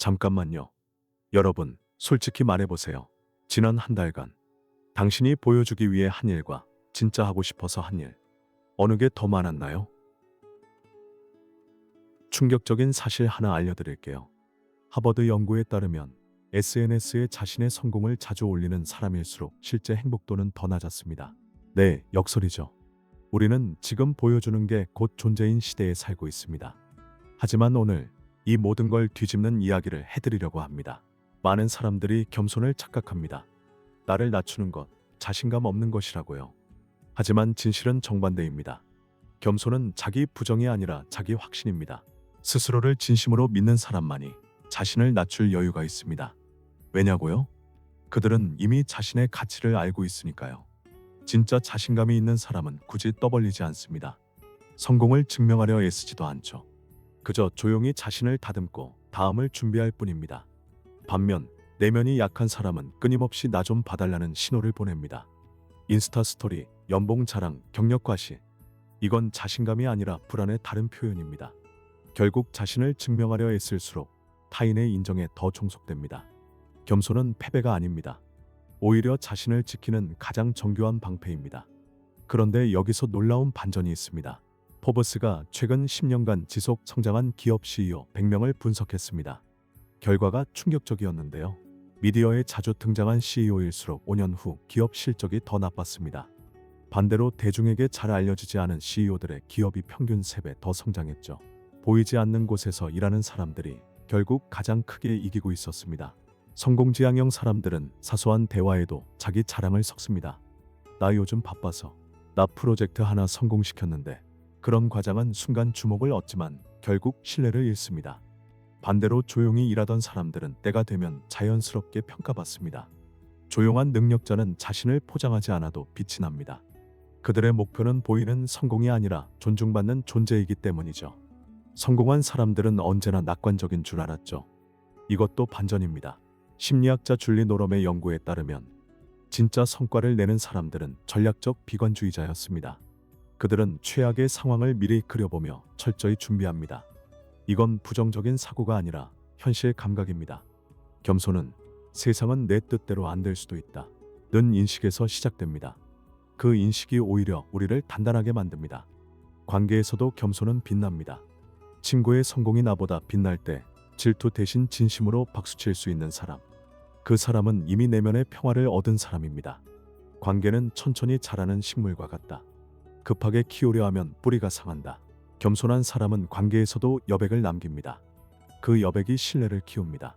잠깐만요. 여러분, 솔직히 말해보세요. 지난 한 달간 당신이 보여주기 위해 한 일과 진짜 하고 싶어서 한 일, 어느 게 더 많았나요? 충격적인 사실 하나 알려드릴게요. 하버드 연구에 따르면 SNS에 자신의 성공을 자주 올리는 사람일수록 실제 행복도는 더 낮았습니다. 네, 역설이죠. 우리는 지금 보여주는 게 곧 존재인 시대에 살고 있습니다. 하지만 오늘 이 모든 걸 뒤집는 이야기를 해드리려고 합니다. 많은 사람들이 겸손을 착각합니다. 나를 낮추는 것, 자신감 없는 것이라고요. 하지만 진실은 정반대입니다. 겸손은 자기 부정이 아니라 자기 확신입니다. 스스로를 진심으로 믿는 사람만이 자신을 낮출 여유가 있습니다. 왜냐고요? 그들은 이미 자신의 가치를 알고 있으니까요. 진짜 자신감이 있는 사람은 굳이 떠벌리지 않습니다. 성공을 증명하려 애쓰지도 않죠. 그저 조용히 자신을 다듬고 다음을 준비할 뿐입니다. 반면 내면이 약한 사람은 끊임없이 나 좀 봐달라는 신호를 보냅니다. 인스타 스토리, 연봉 자랑, 경력 과시. 이건 자신감이 아니라 불안의 다른 표현입니다. 결국 자신을 증명하려 애쓸수록 타인의 인정에 더 종속됩니다. 겸손은 패배가 아닙니다. 오히려 자신을 지키는 가장 정교한 방패입니다. 그런데 여기서 놀라운 반전이 있습니다. 포브스가 최근 10년간 지속 성장한 기업 CEO 100명을 분석했습니다. 결과가 충격적이었는데요. 미디어에 자주 등장한 CEO일수록 5년 후 기업 실적이 더 나빴습니다. 반대로 대중에게 잘 알려지지 않은 CEO들의 기업이 평균 3배 더 성장했죠. 보이지 않는 곳에서 일하는 사람들이 결국 가장 크게 이기고 있었습니다. 성공지향형 사람들은 사소한 대화에도 자기 자랑을 섞습니다. 나 요즘 바빠서 나 프로젝트 하나 성공시켰는데 그런 과장은 순간 주목을 얻지만 결국 신뢰를 잃습니다. 반대로 조용히 일하던 사람들은 때가 되면 자연스럽게 평가받습니다. 조용한 능력자는 자신을 포장하지 않아도 빛이 납니다. 그들의 목표는 보이는 성공이 아니라 존중받는 존재이기 때문이죠. 성공한 사람들은 언제나 낙관적인 줄 알았죠. 이것도 반전입니다. 심리학자 줄리 노럼의 연구에 따르면 진짜 성과를 내는 사람들은 전략적 비관주의자였습니다. 그들은 최악의 상황을 미리 그려보며 철저히 준비합니다. 이건 부정적인 사고가 아니라 현실 감각입니다. 겸손은 세상은 내 뜻대로 안 될 수도 있다. 는 인식에서 시작됩니다. 그 인식이 오히려 우리를 단단하게 만듭니다. 관계에서도 겸손은 빛납니다. 친구의 성공이 나보다 빛날 때 질투 대신 진심으로 박수칠 수 있는 사람. 그 사람은 이미 내면의 평화를 얻은 사람입니다. 관계는 천천히 자라는 식물과 같다. 급하게 키우려 하면 뿌리가 상한다. 겸손한 사람은 관계에서도 여백을 남깁니다. 그 여백이 신뢰를 키웁니다.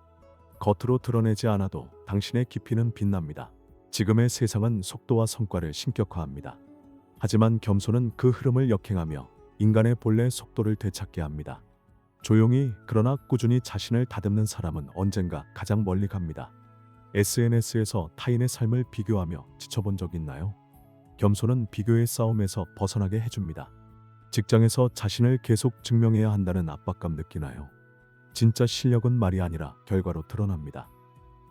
겉으로 드러내지 않아도 당신의 깊이는 빛납니다. 지금의 세상은 속도와 성과를 신격화합니다. 하지만 겸손은 그 흐름을 역행하며 인간의 본래 속도를 되찾게 합니다. 조용히 그러나 꾸준히 자신을 다듬는 사람은 언젠가 가장 멀리 갑니다. SNS에서 타인의 삶을 비교하며 지쳐본 적 있나요? 겸손은 비교의 싸움에서 벗어나게 해줍니다. 직장에서 자신을 계속 증명해야 한다는 압박감 느끼나요? 진짜 실력은 말이 아니라 결과로 드러납니다.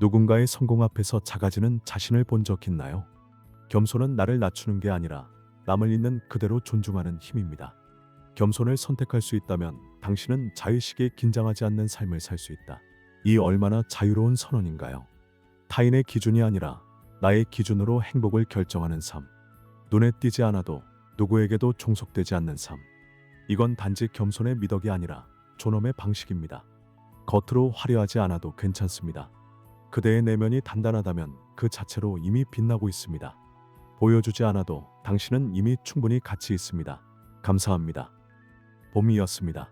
누군가의 성공 앞에서 작아지는 자신을 본 적 있나요? 겸손은 나를 낮추는 게 아니라 남을 있는 그대로 존중하는 힘입니다. 겸손을 선택할 수 있다면 당신은 자의식에 긴장하지 않는 삶을 살 수 있다. 이 얼마나 자유로운 선언인가요? 타인의 기준이 아니라 나의 기준으로 행복을 결정하는 삶. 눈에 띄지 않아도 누구에게도 종속되지 않는 삶. 이건 단지 겸손의 미덕이 아니라 존엄의 방식입니다. 겉으로 화려하지 않아도 괜찮습니다. 그대의 내면이 단단하다면 그 자체로 이미 빛나고 있습니다. 보여주지 않아도 당신은 이미 충분히 가치 있습니다. 감사합니다. 봄이었습니다.